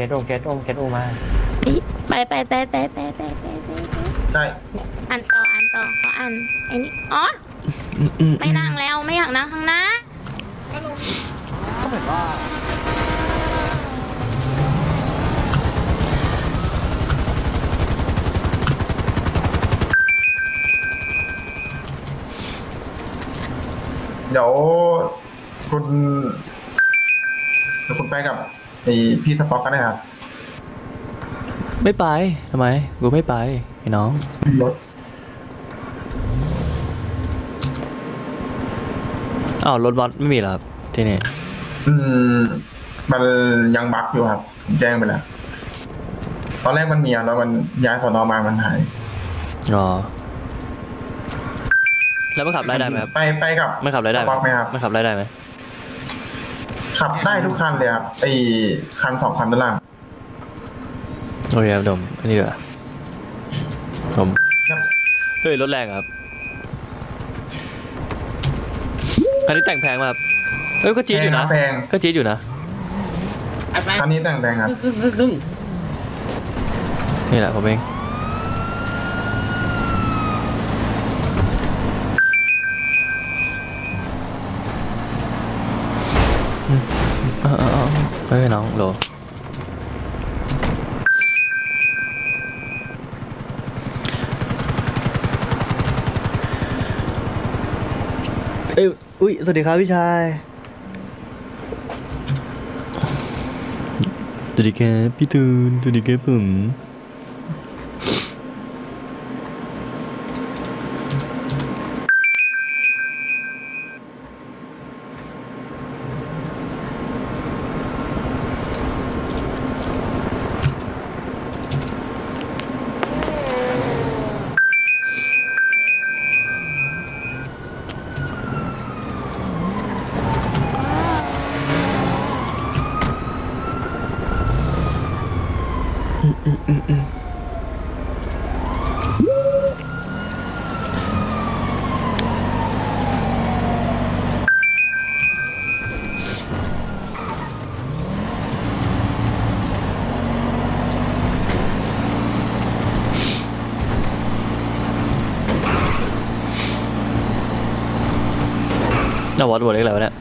เคสอุ้มเคสอุ้มเคสอุ้มมาไปไปไปไปไปไปไปไปใช่อ่านต่ออ่านต่อขออ่านไอ้นี่อ๋อไม่นั่งแล้วไม่อยากนั่งข้างหน้าก็เหมือนว่าเดี๋ยวคุณเดี๋ยวคุณไปกับ ไอพี่สป็อกกันนะครับไม่ไปทำไม กูไม่ไปไอ้น้อง รถอ้าวรถบัสไม่มีเหรอครับที่นี่ อืมมันยังบั๊กอยู่ครับผมแจ้งไปแล้วตอนแรกมันมีอะแล้วมันย้ายสอนอมามันหายอ๋อ แล้วมันขับไล่ได้ไหมครับ ไปไปกับมันขับไล่ได้สป็อกไหมครับมันขับไล่ได้ไหม ขับได้ทุกคันเลยครับไอคันสองคันด้านล่างโอเคครับผมอันนี้เดี๋ยวาผมครับเฮ้ยรถแรงอะครับคันนี้แต่งแพงมากครับเอ้ยก็จี๊ดอยู่นะแพงก็จี๊ดอยู่นะคันนี้แต่งแพงครับนี่แหละผมเอง เออเฮ้ยน้องโหลเอ้ยอุ้ยสวัสดีครับพี่ชายสวัสดีครับพี่ตูนสวัสดีครับผม น่าวอดวอดเล็กอะไรวะเนี่ย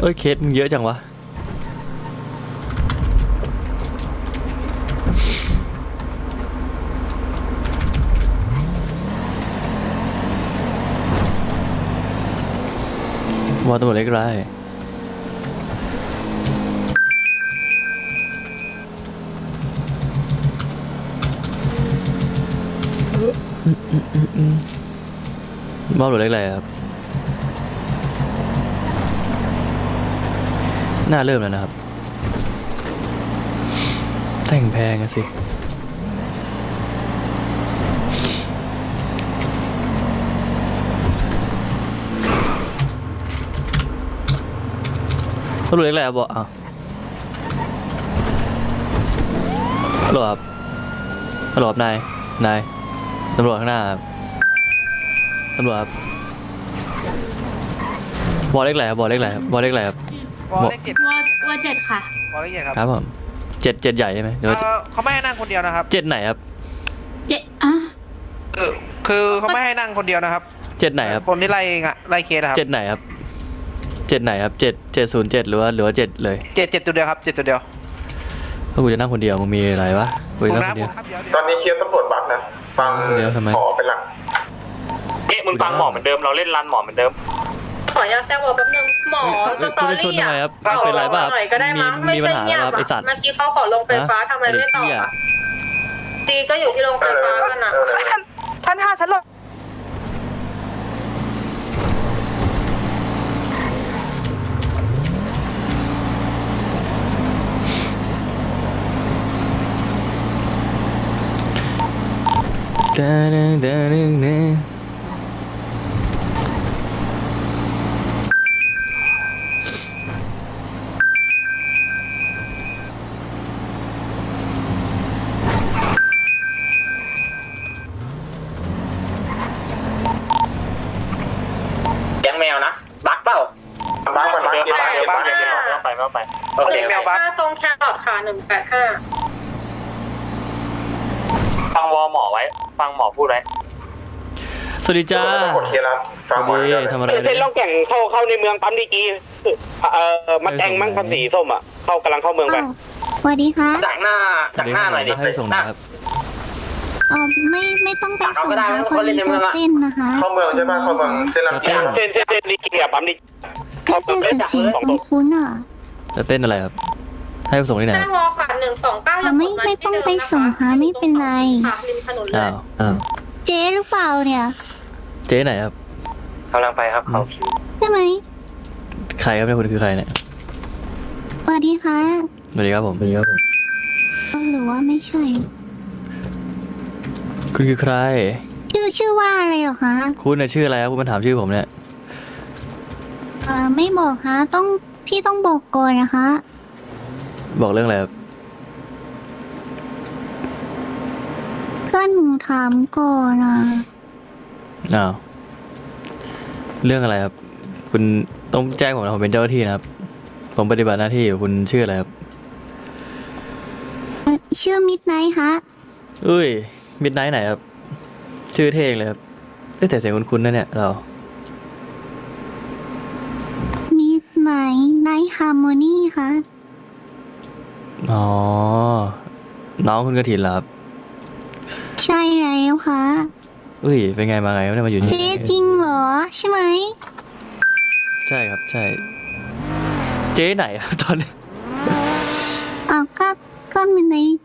เอ้ยเคสมึงเยอะจังวะวอดตำรวเล็กไร บตำรวจเล็กไรครับ น่าเริ่มแล้วนะครับ แต่งแพงอะสิตำรวจเล็กแหละบอกอ้าวฮัลโหลบหลบนาย นาย ตำรวจข้างหน้าครับตำรวจครับบอลเล็กแหละครับบอลเล็กแหละครับบอลเล็กแหละครับ วอลเลขเจ็ดวอวอเจ็ดค่ะ วอลเลขเจ็ดครับครับผมเจ็ดเจ็ดใหญ่ใช่ไหมหรือว่าเอ่อเขาไม่ให้นั่งคนเดียวนะครับเจ็ดไหนครับเจ็ดอะเออคือเขาไม่ให้นั่งคนเดียวนะครับเจ็ดไหนครับคนที่ไล่งะไล่เคสอะครับเจ็ดไหนครับเจ็ดไหนครับเจ็ดเจ็ดศูนย์เจ็ดหรือว่าหรือว่าเจ็ดเลยเจ็ดเจ็ดตัวเดียวครับเจ็ดตัวเดียวถ้ากูจะนั่งคนเดียวมึงมีอะไรวะกูผจะมนั่งนะคนผเดียวมครับเดี๋ยวตเดี๋อยนนี้เคสตำรวจบั๊กนะ ฟังเดี๋ยวทำไม ขอเป็นหลักเอ๊ะมึงฟังหมอเหมือนเดิมเราเล่นรันหมอเหมือนเดิม ขออนุญาตแจ้งวอลแป๊บนึงหมอเอ้ยสตอกูจะชนรี่ทำไมอะครับเป็นไรบ้างหน่อยก็ได้มั้งมีมีปัญหาไใช่แล้วครับไอเงียบสัตว์เมื่อกี้เขาขอลงไฟฟ้าทำไมไม่ตอบเด็กเหี้ยอะตีก็อยู่ที่โรงไฟฟ้ากันอะ เออเออเออท่านห้าฉันลง ดาดาดาดาดาเลี้ยงแมวนะ บักเปล่าบ้านมันบ้านเดียวบ้านเดียวบ้านเดียวไปไม่ไป โอเคแมวบ้าตรงแครอทค่ะหนึ่งแปดห้า ฟังวอหมอไว้ ฟังหมอพูดไว้สวัสดีจ้า กดเคลียร์แล้วสวัสดีทำอะไรเส้เนี่นยล่องแก่งเข้าเข้าในเมืองปั๊มดีจีเอ่อมัดแดงมั่งพันสีส้มอะ เข้ากำลังเข้าเมืองไปอ้าวสวัสดีค่ะดักหน้าสวัสดีครับให้ส่งนะครับเออไม่ไม่ต้องไปส่งเอาไม่ได้ค่ะเขาพอเล่ดีนในเมืจะองอะเต้นนะคะเข้าเมืองใช่ป่ะเข้าเมืองเส้นลำจะเกียเต้ร์นเส้นเส้นเส้นดีจีกับปั๊มดีไม่ใช่เสียงเสียงคุ้นๆอะจะเต้นอะไรครับ ให้ไปส่งที่ไหนหคน้ารับวอค่ะห นึ่งสองเก้าอะไม่ไม่ต้องไปส่งค่ะไม่เป็นไรค่ะริมถนนเลยอ้าวอ้าวเจ๊หรือเปล่าเนี่ยเจ๊ไหนครับกำลังไปครับเขาใช่ไหมใครครับเนี่ยคุณคือใครเนี่ยสวัสดีค่ะสวัสดีครับผมสวัสดีครับผมหรือว่าไม่ใช่ คุณคือใคร ชื่อชื่อว่าอะไรเหรอคะคุณน่ะชื่ออะไรครับคุณมาถามชื่อผมเนี่ยเออไม่บอกคะต้องพี่ต้องบอกก่อนนะคะ บอกเรื่องอะไรครับ ก็หนูถามก่อนอะอ้าวเรื่องอะไรครับ คุณต้องแจ้งผมนะผมเป็นเจ้าหน้าที่นะครับ ผมปฏิบัติหน้าที่อยู่คุณชื่ออะไรครับเอ่อชื่อมิดไนท์คะอุ้ยมิดไนท์ไหนครับ ชื่อเท่งเลยครับได้แต่เสียงคุ้นๆนะเนี่ยเรามิดไนท์ไนท์ฮาร์โมนีค่ะอ๋อน้องคุณกระถินเหรอครับใช่ แล้วค่ะอุ้ยเป็นไงมาไงไม่ได้มาอยู่นี่เจ๊จริงเหรอใช่ไหมใช่ครับใช่ เจ๊ไหนครับตอนนี้อ้าวก็ก็มิดไนท์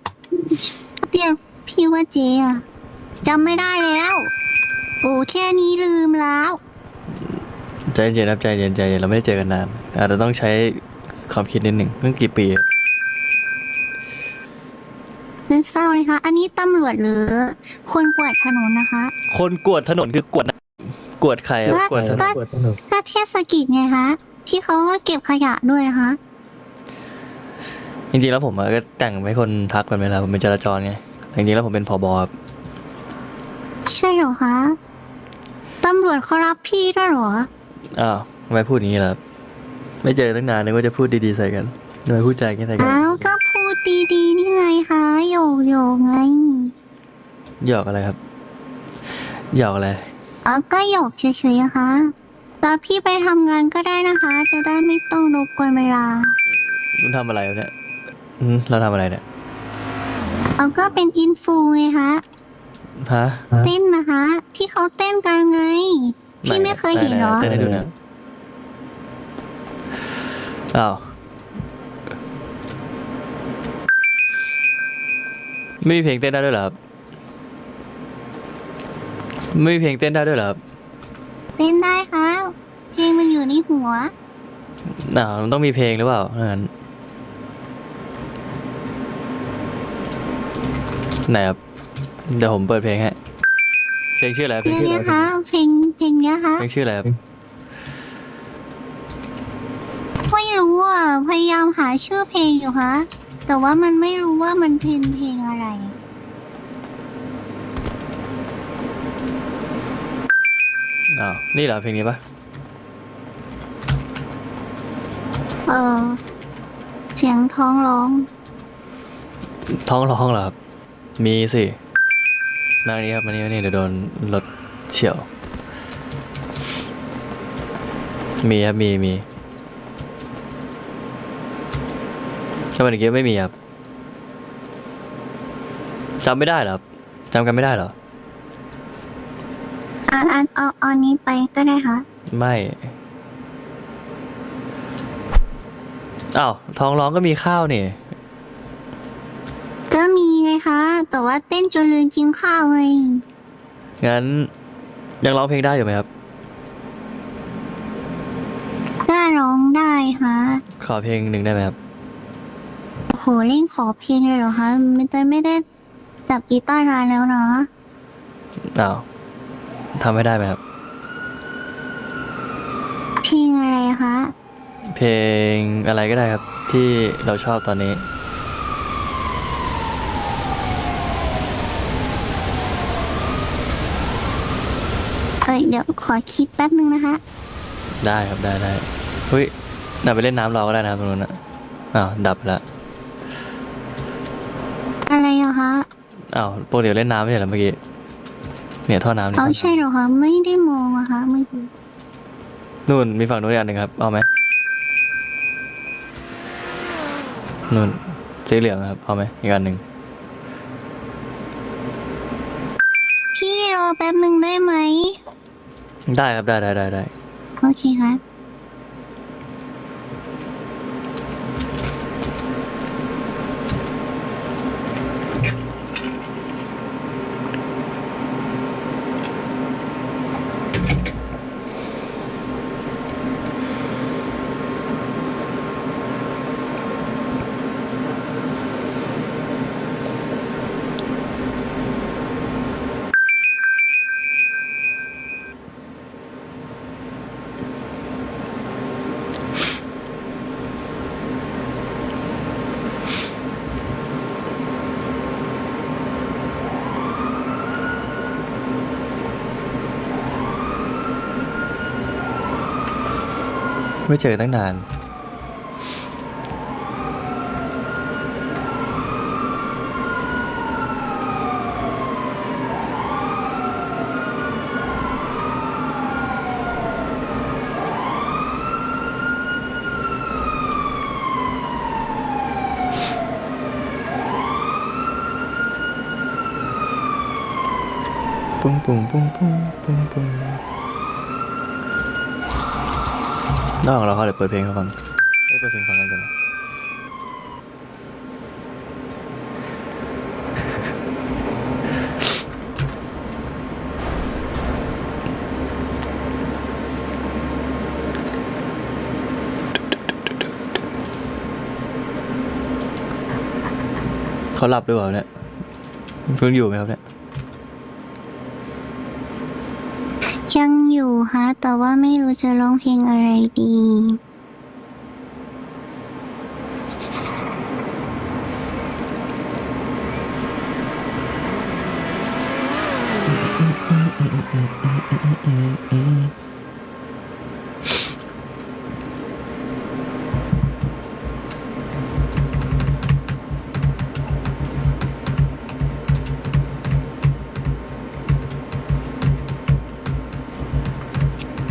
เรียกพี่ว่าเจ๊อะจำไม่ได้แล้วโอ้แค่นี้ลืมแล้ว ใจเย็นครับใจเย็นใจเย็นเราไม่ได้เจอกันนานอาจจะต้องใช้ความคิดนิดหนึ่งเพิ่งกี่ปีครับ นึกเศร้าเลยค่ะ อันนี้ตำรวจหรือ คนกวาดถนนนะคะ คนกวดถนนคือกวดนะกวดใครครับกวดถนน ก็ก็เทศกิจไงคะ ที่เขาก็เก็บขยะด้วยคะจริงๆแล้วผมอะก็แต่งให้คนทักกันเวลาผมเป็นจราจรไงแต่จริงๆแล้วผมเป็นผบครับใช่เหรอคะตำรวจเขารับพี่ด้วยเหรอ อ้าวทำไมพูดอย่างนี้ล่ะครับไม่เจอตั้งนานนึกว่าจะพูดดีๆใส่กันทำไมพูดจาอย่างนี้ใส่กันอ้าวก็พู ดดีๆนี่ไงคะโยกโยกไงหยอกอะไรครับหยอกอะไรอ๋อก็โยกเฉยๆอะคะแล้วพี่ไปทำงานก็ได้นะคะ จะได้ไม่ต้องรบกวนเวลาคุณทำอะไรวะเนี่ยอืมเราทำอะไรเนี่ยเอาก็เป็นอินฟูไงคะฮะเต้นนะคะ ที่เขาเต้นกันไง พี่ไม่เคยเห็นเหรอเต้นให้ดูหนะอ้าว ไม่มีเพลงเต้นได้ด้วยเหรอครับไม่มีเพลงเต้นได้ด้วยเหรอครับเต้นได้ครับ เพลงมันอยู่ในหัวอ้าวมันต้องมีเพลงหรือเปล่าถ้างั้นไหนครับเดี๋ยวผมเปิดเพลงให้เพลงชื่ออะไรครับเพลงชื่อเนี้อะยไรคะเพลงเพลงเนี้ยคะเพลงชื่ออะไรครับไม่รู้อะ พยายามหาชื่อเพลงอยู่คะ แต่ว่ามันไม่รู้ว่ามันเป็นเพลงอะไร อ้าวนี่เหรอเพลงนี้ปะเออ เสียงท้องร้อง ท้องร้องเหรอครับ มีสินางนี้ครับมานี่มานี่เดี๋ยวโดนรถเฉียว มีครับมีมี ถ้าวันนี้ไม่มีครับจำไม่ได้เหรอครับจำกันไม่ได้เหรออะอันเอาเอาอันนี้ไปก็ได้ค่ะ ไม่ อ้าวท้องร้องก็มีข้าวนี่ ก็มีไงคะ แต่ว่าเต้นจนลืมกินข้าวไงงั้น ยังร้องเพลงได้อยู่ไหมครับ ก็ร้องได้ค่ะ ขอเพลงหนึ่งได้ไหมครับโอ้โห เล่นขอเพลงเลยเหรอคะไม่ได้ไม่ได้จับกีตาร์นานแล้วเนาะอ้าวทำให้ได้ไหมครับ เพลงอะไรคะเพลงอะไรก็ได้ครับ ที่เราชอบตอนนี้ เออเดี๋ยวขอคิดแป๊บนึงนะคะได้ครับได้ได้เฮ้ยน่าไปเล่นน้ำเราก็ได้นะครับตรงนู้นนะอ้าวดับไปละ อะไรอะคะอ้าวปกติเล่นน้ำไม่ใช่เหรอเมื่อกี้ เนี่ยท่อน้ำนี่เอาใช่เหรอคะไม่ได้มองอะคะเมื่อกี้นู่นมีฝั่งนู้นอีกอันหนึ่งครับ เอาไหมนู่นสีเหลืองครับ เอาไหมอีกอันหนึ่งพี่รอแป๊บหนึ่งได้ไหม ได้ครับ ได้ได้ได้ได้โอเคครับ ไม่เจอตั้งนาน ปุ้งปุ้งปุ้งปุ้งปุ้งปุ้ง ระหว่างเราเขาเดี๋ยวเปิดเพลงเขาฟังเอ้ยเปิดเพลงฟังกันกันนะเขาหลับหรือเปล่าเนี่ยเพิ่งอยู่ไหมครับเนี่ย ยังอยู่ฮะ แต่ว่าไม่รู้จะร้องเพลงอะไรดี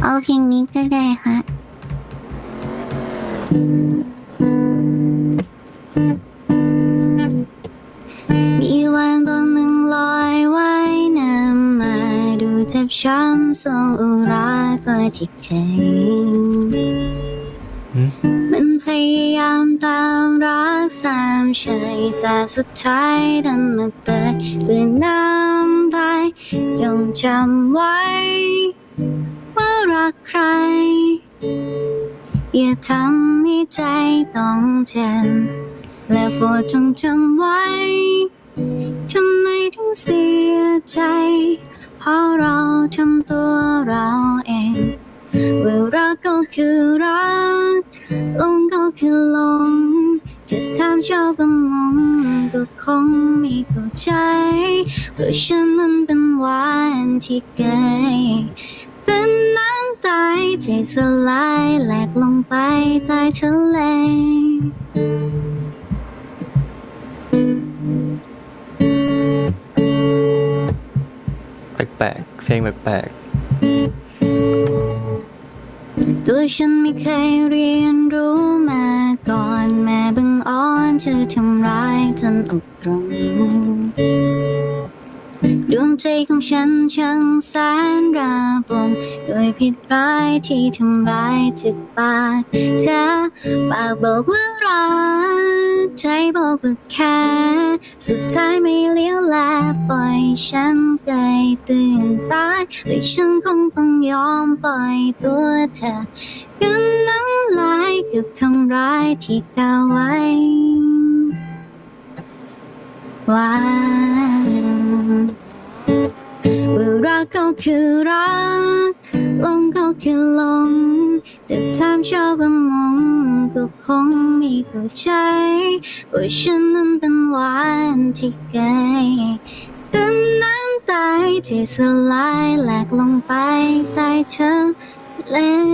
เอาเพลงนี้ก็ได้ฮะมีวันตัวหนึ่งลอยว่ายน้ำมาดูเจ็บช้ำทรงอุราก็จิกใจหืมมันพยายามตามรักสามเฉยแต่สุดท้ายดันมาเตยตื่นน้ำตายจงจำไว้ว่ารัก ใคร อย่าทำให้ใจต้องเจ็บและโปรดจงจำไว้ ทำไมถึงเสียใจ เพราะเราทำตัวเราเองว่ารักก็คือรักลงก็คือลง จะถามชาวประมงก็คงไม่เข้าใจว่าะฉันนั้นเป็นหวานที่เกย ตายใจสลายแหลกลงไปใต้ทะเลแปลกๆ เพลงแปลกตัวฉันไม่เคยเรียนรู้มาก่อนแม่บังอ่อนจะทำร้ายจนอกตรง ใจของฉันช่างแสนระบมด้วยพิษร้ายที่ทำร้ายถึกปากเธอปากบอกว่ารักใจบอกว่าแค่สุดท้ายไม่เลี้ยวแลปล่อยฉันไกลตื่นตายเลยฉันคงต้องยอมปล่อยตัวเธอกันน้ำลายกับคำร้ายที่กล่าวไว้ว่า ก็คือรักลงก็คือลงแต่ถามชาวประมงก็คงไม่เข้าใจว่าฉันนั้นเป็นหวานที่ไกลแต่น้ำตายที่สลายแหลกลงไปใต้เธอเล่น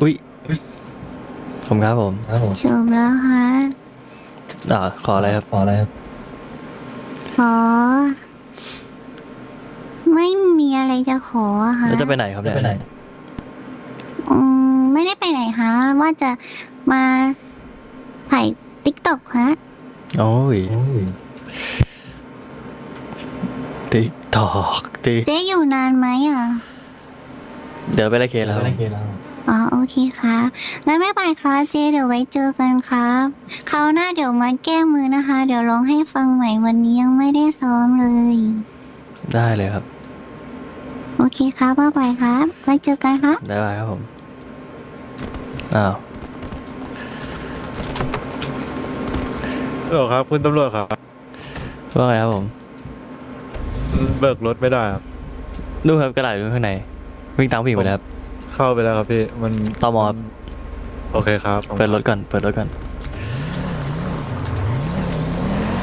อุ้ยผมครับผม จบแล้วฮะอ่าขออะไรครับ ขออะไรครับ ขอ ไม่มีอะไรจะขออะฮะแล้วจะไปไหนครับเนี่ยไปไหน อืมไม่ได้ไปไหนฮะว่าจะมาถ่ายติ๊กต็อกฮะ โอ้ยติ๊กตอกติ๊กเจ๊อยู่นานไหมอะ เดี๋ยวไปไล่เคสแล้วอ๋อโอ เคครับงั้นไม่ไปครับเจ๊เดี๋ยวไว้เจอกันครับคราวหน้าเดี๋ยวมาแก้มือนะคะ เดี๋ยวร้องให้ฟังใหม่วันนี้ยังไม่ได้ซ้อมเลย ได้เลยครับ โอเคครับบ๊ายบายครับไว้เจอกันครับได้ไหมครับผม อ้าวฮัลโหลครับ คุณตำรวจครับ ว่าไงครับผม เบิกรถไม่ได้ครับนู่นครับกระดาษอยู่ข้างในวิ่งตามผู้หญิงไปแล้วครับ เข้าไปแล้วครับพี่ มัน ตมครับ โอเคครับเปิดรถก่อน เปิดรถก่อน